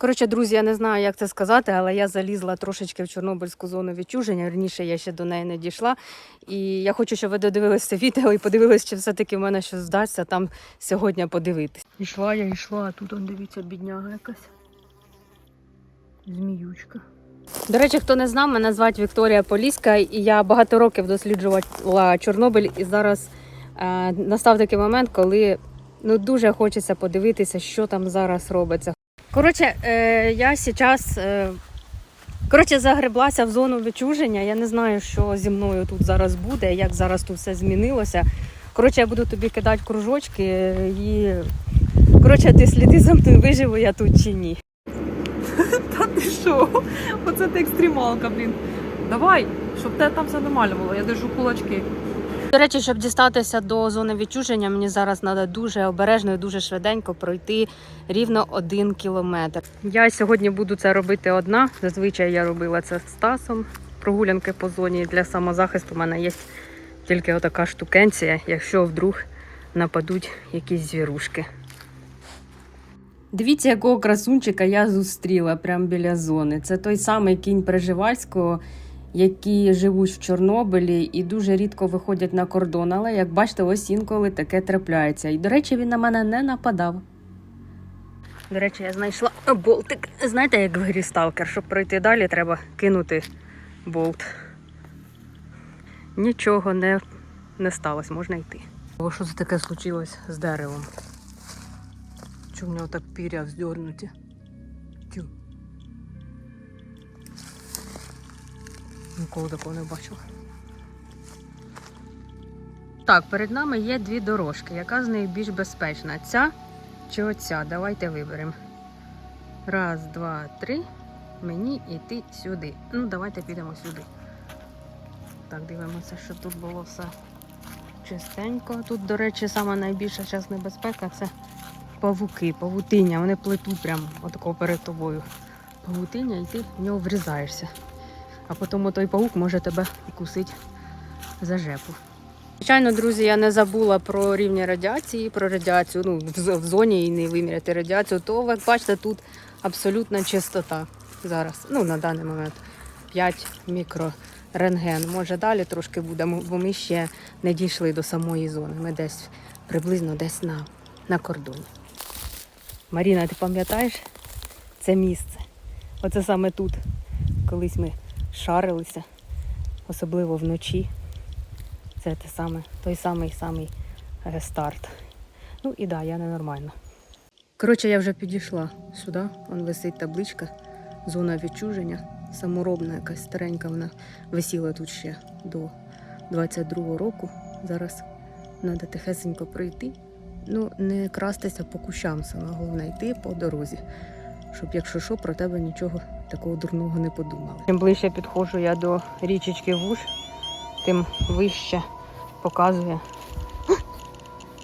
Коротше, друзі, я не знаю, як це сказати, але я залізла трошечки в Чорнобильську зону відчуження. Раніше я ще до неї не дійшла. І я хочу, щоб ви додивилися відео і подивилися, чи все-таки в мене щось здасться там сьогодні подивитись. Ішла я, йшла, а тут он дивіться, бідняга якась. Зміючка. До речі, хто не знав, мене звати Вікторія Поліська, і я багато років досліджувала Чорнобиль. І зараз е, настав такий момент, коли ну, дуже хочеться подивитися, що там зараз робиться. Коротше, е, я зараз е, коротше, загреблася в зону відчуження. Я не знаю, що зі мною тут зараз буде, як зараз тут все змінилося. Коротше, я буду тобі кидати кружочки і коротше, ти сліди за мною виживу я тут чи ні. Та ти що? Оце ти екстремалка, блін. Давай, щоб те там все нормально було. Я держу кулачки. До речі, щоб дістатися до зони відчуження, мені зараз треба дуже обережно і дуже швиденько пройти рівно один кілометр. Я сьогодні буду це робити одна. Зазвичай я робила це з Стасом. Прогулянки по зоні для самозахисту. У мене є тільки отака штукенція, якщо вдруг нападуть якісь звірушки. Дивіться, якого красунчика я зустріла прямо біля зони. Це той самий кінь Приживальського, які живуть в Чорнобилі і дуже рідко виходять на кордон. Але як бачите, ось інколи таке трапляється. І, до речі, він на мене не нападав. До речі, я знайшла болтик. Знаєте, як в грі Сталкер, щоб пройти далі, треба кинути болт. Нічого не, не сталося, можна йти. О, що це таке случилось з деревом? Чому в нього так піря вздернуті? Ніколи такого не бачила. Так, перед нами є дві дорожки. Яка з них більш безпечна? Ця чи оця? Давайте виберемо. Раз, два, три. Мені йти сюди. Ну, давайте підемо сюди. Так, дивимося, що тут було все чистенько. Тут, до речі, сама найбільша зараз небезпека це павуки, павутиння. Вони плетуть прямо отако перед тобою. Павутиння, і ти в нього врізаєшся. А потім той паук може тебе укусити за жепу. Звичайно, друзі, я не забула про рівні радіації, про радіацію, ну, в зоні і не виміряти радіацію, то ви бачите, тут абсолютна чистота зараз. Ну, на даний момент 5 мікрорентген. Може далі трошки буде, бо ми ще не дійшли до самої зони. Ми десь приблизно десь на, на кордоні. Маріна, ти пам'ятаєш це місце? Оце саме тут. Колись ми шарилися, особливо вночі. Це те саме, той самий самий е, старт. Ну і да, я ненормальна. Коротше, я вже підійшла сюди. Вон висить табличка, зона відчуження. Саморобна якась старенька, вона висіла тут ще до 22-го року. Зараз треба тихесенько пройти. Ну, не крастися по кущам, саме головне йти по дорозі, щоб, якщо що, про тебе нічого такого дурного не подумали. Чим ближче підходжу я до річечки Вуж, тим вище показує.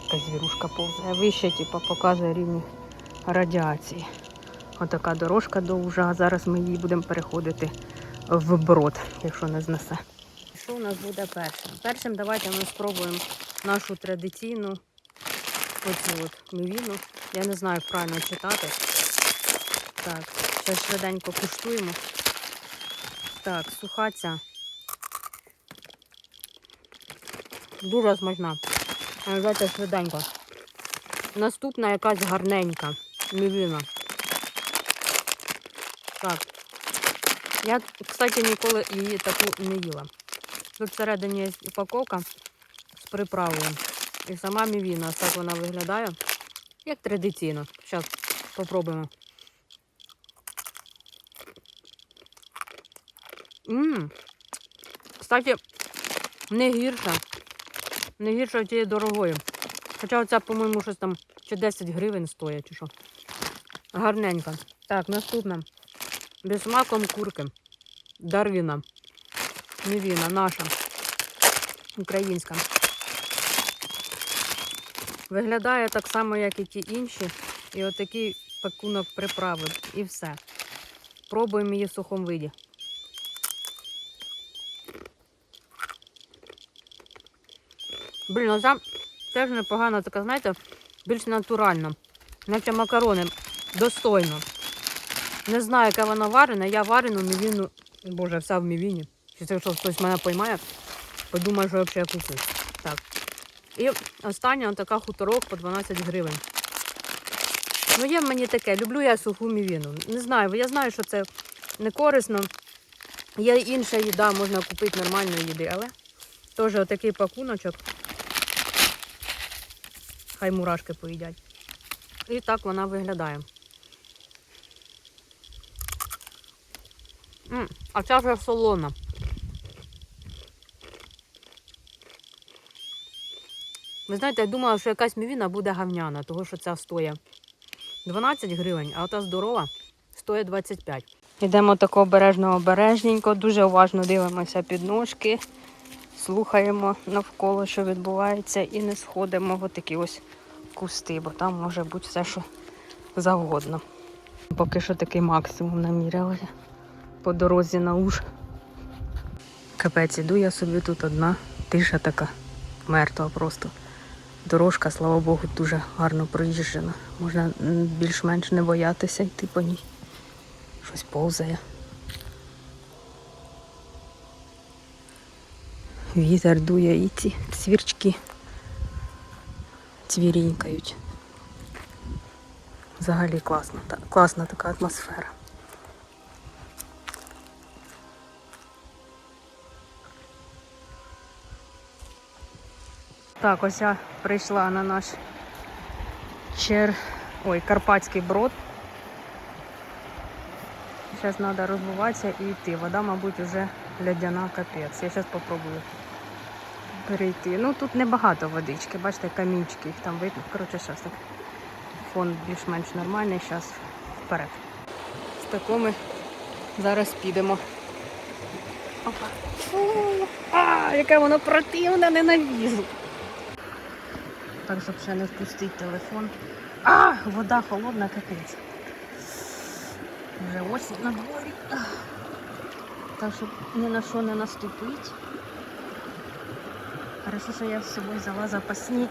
Якась звірушка повзає, вище, типу, показує рівні радіації. Отака дорожка до Ужа. Зараз ми її будемо переходити в брод, якщо не знесе. Що у нас буде першим? Першим давайте ми спробуємо нашу традиційну оцю от мівіну. Я не знаю, як правильно читати. Так, зараз швиденько куштуємо. Так, суха ця. Дуже смачна. Давайте швиденько. Наступна якась гарненька. Мівіна. Так. Я, кстати, ніколи її таку не їла. Тут всередині є упаковка з приправою. І сама мівіна. Так вона виглядає. Як традиційно. Зараз спробуємо. Ммм. Кстати, не гірша. Не гірша тієї дорогої. Хоча оця, по-моєму, щось там чи 10 гривень стоїть, чи що. Гарненька. Так, наступна. Без смаком курки. Дарвіна. Мівіна, наша. Українська. Виглядає так само, як і ті інші. І отакий пакунок приправи. І все. Пробуємо її в сухому виді. Блін, а ця теж непогано, така, знаєте, більш натуральна. Наче макарони достойно. Не знаю, яке воно варене. Я варену мівіну. Боже, вся в мівіні. Якщо хтось мене поймає, подумає, що я взагалі кусюсь. Так. І остання така хуторок по 12 гривень. Ну, є в мені таке, люблю я суху мівіну. Не знаю, я знаю, що це не корисно. Є інша їда, можна купити нормальної їди, але теж отакий пакуночок. Хай мурашки поїдять. І так вона виглядає. М, а ця вже солона. Ви знаєте, я думала, що якась мівіна буде гавняна, того що ця стоїть 12 гривень, а ота здорова стоїть 25. Йдемо тако обережно обережненько, дуже уважно дивимося під ножки, слухаємо навколо, що відбувається, і не сходимо в такі ось кусти, бо там може бути все, що завгодно. Поки що такий максимум наміряли по дорозі на уж. Капець, іду я собі тут одна, тиша така, мертва просто. Дорожка, слава Богу, дуже гарно проїжджена. Можна більш-менш не боятися йти по ній. Щось повзає. Вітер дує і ці свірчки цвірінькають. Взагалі класно, та, класна така атмосфера. Так, ось я прийшла на наш чер... Ой, Карпатський брод. Зараз треба розбуватися і йти. Вода, мабуть, вже лядяна капець. Я зараз спробую перейти. Ну тут небагато водички, бачите, камінчики їх там видно. Коротше, зараз так. Фон більш-менш нормальний, зараз вперед. З такого ми зараз підемо. Опа. А, яке воно противне, ненавижу. Так, щоб ще не впустити телефон. А, вода холодна, капець. Вже осінь на дворі. Так, щоб ні на що не наступить. Хорошо, що я з собою взяла запасні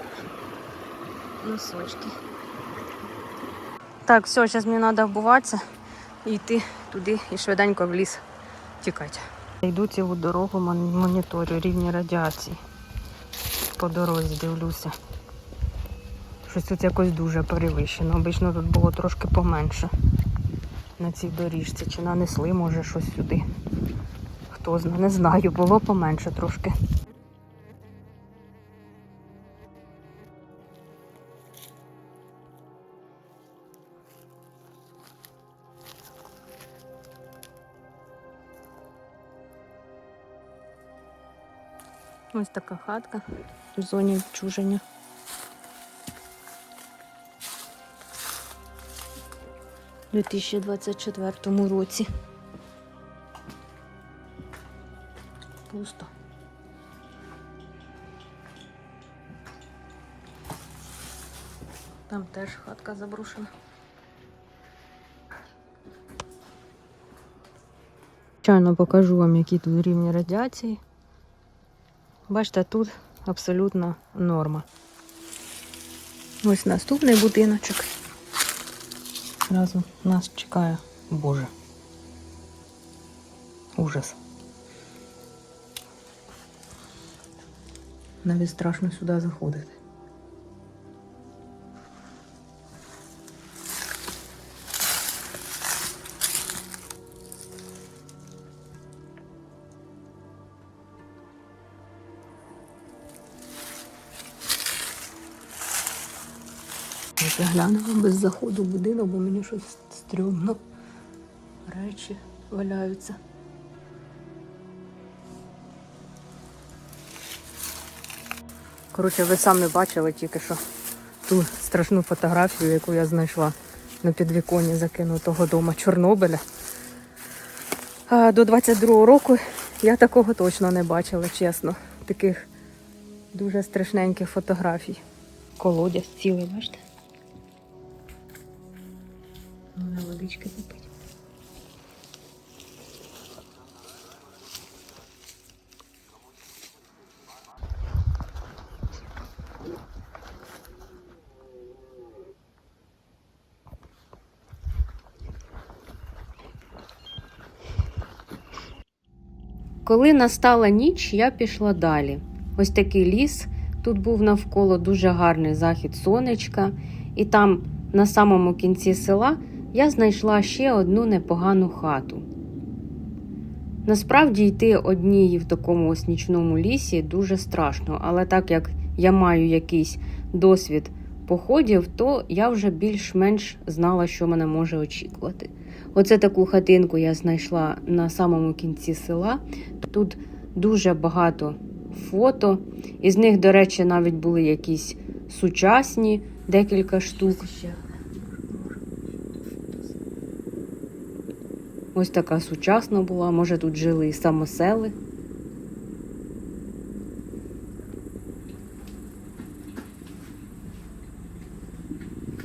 носочки. Так, все, зараз мені треба вбуватися і йти туди і швиденько в ліс тікати. Йду цілу дорогу, мон- моніторю рівні радіації. По дорозі дивлюся. Щось тут якось дуже перевищено. Обично тут було трошки поменше на цій доріжці. Чи нанесли, може, щось сюди. Хто знає, не знаю, було поменше трошки. Ось така хатка в зоні відчуження. У 2024 році. Пусто. Там теж хатка заброшена. Звичайно, покажу вам, які тут рівні радіації. Бачите, тут абсолютно норма. Ось наступний будиночок. Зразу нас чекає. Боже. Ужас. Навіть страшно сюди заходити. Я глянула без заходу в будинок, бо мені щось стрьомно. Речі валяються. Коротше, ви самі бачили тільки що ту страшну фотографію, яку я знайшла на підвіконні закинутого дома Чорнобиля. А, до 22-го року я такого точно не бачила, чесно. Таких дуже страшненьких фотографій. Колодязь цілий, бачите? Вона водички попить. Коли настала ніч, я пішла далі. Ось такий ліс. Тут був навколо дуже гарний захід сонечка, і там на самому кінці села я знайшла ще одну непогану хату. Насправді йти одній в такому ось нічному лісі дуже страшно, але так як я маю якийсь досвід походів, то я вже більш-менш знала, що мене може очікувати. Оце таку хатинку я знайшла на самому кінці села. Тут дуже багато фото. Із них, до речі, навіть були якісь сучасні, декілька штук. Ось така сучасна була. Може, тут жили і самосели.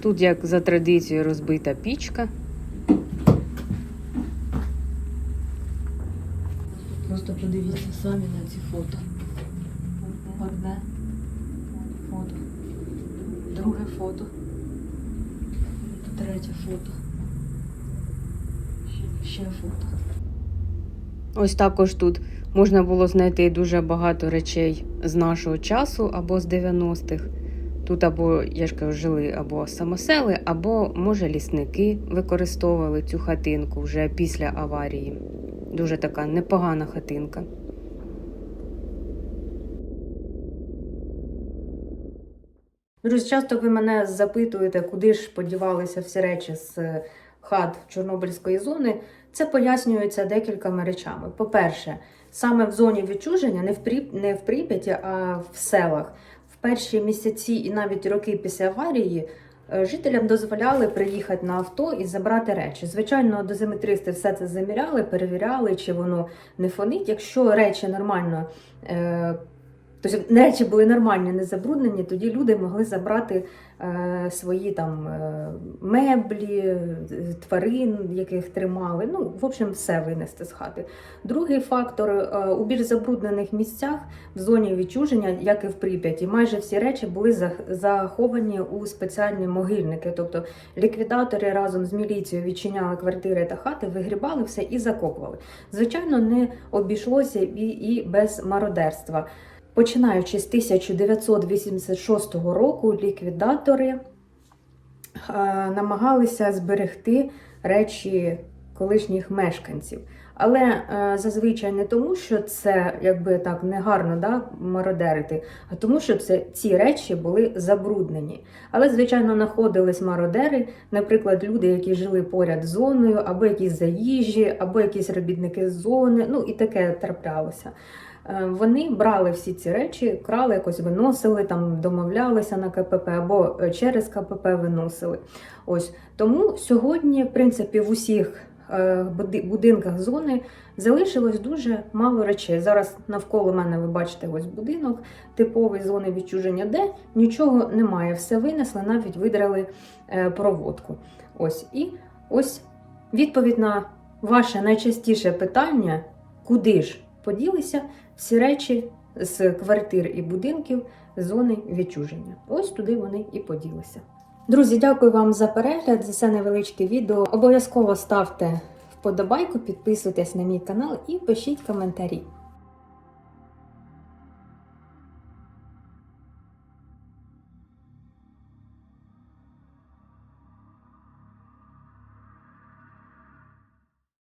Тут, як за традицією, розбита пічка. Просто подивіться самі на ці фото. Одне фото. Друге фото. Третє фото. Ще фото. Ось також тут можна було знайти дуже багато речей з нашого часу або з 90-х. Тут або, я ж кажу, жили або самосели, або, може, лісники використовували цю хатинку вже після аварії. Дуже така непогана хатинка. Друзі, часто ви мене запитуєте, куди ж подівалися всі речі з хат Чорнобильської зони. Це пояснюється декількома речами. По-перше, саме в зоні відчуження, не в, Пріп... не в Прип'яті, а в селах, в перші місяці і навіть роки після аварії е, жителям дозволяли приїхати на авто і забрати речі. Звичайно, дозиметристи все це заміряли, перевіряли, чи воно не фонить. Якщо речі нормально. Тобто речі були нормальні, не забруднені, тоді люди могли забрати е, свої там е, меблі, тварин, яких тримали. Ну, в общем, все винести з хати. Другий фактор е, у більш забруднених місцях в зоні відчуження, як і в Прип'яті, майже всі речі були заховані у спеціальні могильники. Тобто ліквідатори разом з міліцією відчиняли квартири та хати, вигрібали все і закопували. Звичайно, не обійшлося і, і без мародерства. Починаючи з 1986 року, ліквідатори е, намагалися зберегти речі колишніх мешканців. Але е, зазвичай не тому, що це якби так негарно да, мародерити, а тому, що це ці речі були забруднені. Але, звичайно, знаходились мародери, наприклад, люди, які жили поряд з зоною, або якісь заїжджі, або якісь робітники з зони. Ну і таке траплялося. Е, Вони брали всі ці речі, крали, якось виносили, там домовлялися на КПП або е, через КПП виносили. Ось тому сьогодні, в принципі, в усіх е, будинках зони залишилось дуже мало речей. Зараз навколо мене ви бачите ось будинок типовий зони відчуження, де нічого немає. Все винесли, навіть видрали проводку. Ось і ось відповідь на ваше найчастіше питання, куди ж поділися всі речі з квартир і будинків зони відчуження. Ось туди вони і поділися. Друзі, дякую вам за перегляд, за це невеличке відео. Обов'язково ставте вподобайку, підписуйтесь на мій канал і пишіть коментарі.